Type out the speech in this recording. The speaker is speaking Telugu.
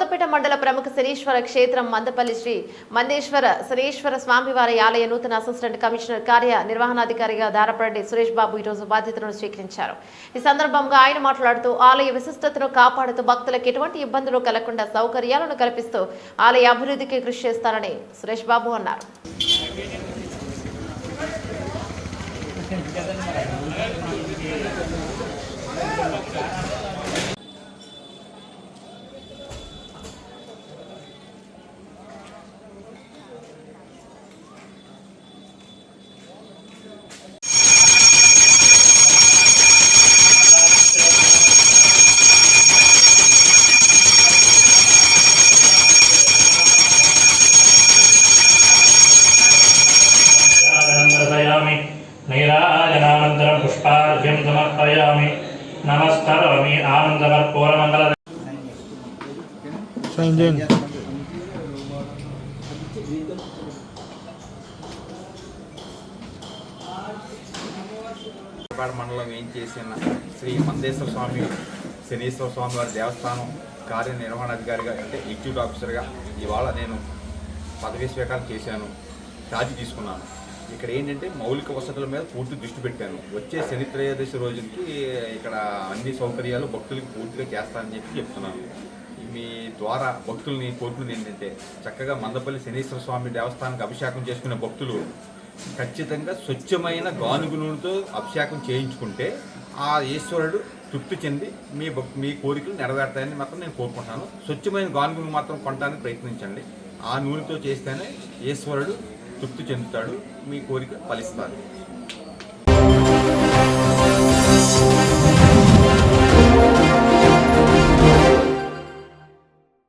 కొత్తపేట మండల ప్రముఖ శనీశ్వర క్షేత్రం మందపల్లి శ్రీ మందేశ్వర శనీశ్వర స్వామివారి ఆలయ నూతన అసిస్టెంట్ కమిషనర్ కార్య నిర్వహణాధికారిగా దారపరెడ్డి సురేష్ బాబు ఈరోజు బాధ్యతలను స్వీకరించారు. ఈ సందర్భంగా ఆయన మాట్లాడుతూ ఆలయ విశిష్టతను కాపాడుతూ భక్తులకు ఎటువంటి ఇబ్బందులు కలగకుండా సౌకర్యాలను కల్పిస్తూ ఆలయ అభివృద్ధికి కృషి చేస్తారని సురేష్ బాబు అన్నారు. అనంతరం పుష్పార్ఘ్యం సమర్పయామి. నమస్కరోమి. ఆనందకర్పూరమంగళ సంజయ్. మండలం ఏం చేసిన శ్రీ మందేశ్వర స్వామి శనీశ్వర స్వామి వారి దేవస్థానం కార్యనిర్వహణాధికారిగా అంటే ఎగ్జిక్యూటివ్ ఆఫీసర్గా ఇవాళ నేను పదవీ స్వీకారం చేశాను. రాజీ తీసుకున్నాను. ఇక్కడ ఏంటంటే మౌలిక వసతుల మీద పూర్తి దృష్టి పెట్టాను. వచ్చే శని త్రయోదశి రోజుకి ఇక్కడ అన్ని సౌకర్యాలు భక్తులకి పూర్తిగా చేస్తానని చెప్పి చెప్తున్నాను. మీ ద్వారా భక్తుల్ని కోరుకునేది ఏంటంటే చక్కగా మందపల్లి శనీశ్వర స్వామి దేవస్థానానికి అభిషేకం చేసుకునే భక్తులు ఖచ్చితంగా స్వచ్ఛమైన గానుగు నూనెతో అభిషేకం చేయించుకుంటే ఆ ఈశ్వరుడు తృప్తి చెంది మీ మీ కోరికలు నెరవేరుతాయని మాత్రం నేను కోరుకుంటాను. స్వచ్ఛమైన గానుగును మాత్రం కొనడానికి ప్రయత్నించండి. ఆ నూనెతో చేస్తేనే ఈశ్వరుడు తృప్తి చెందుతాడు మీ కోరిక ఫలిస్తాను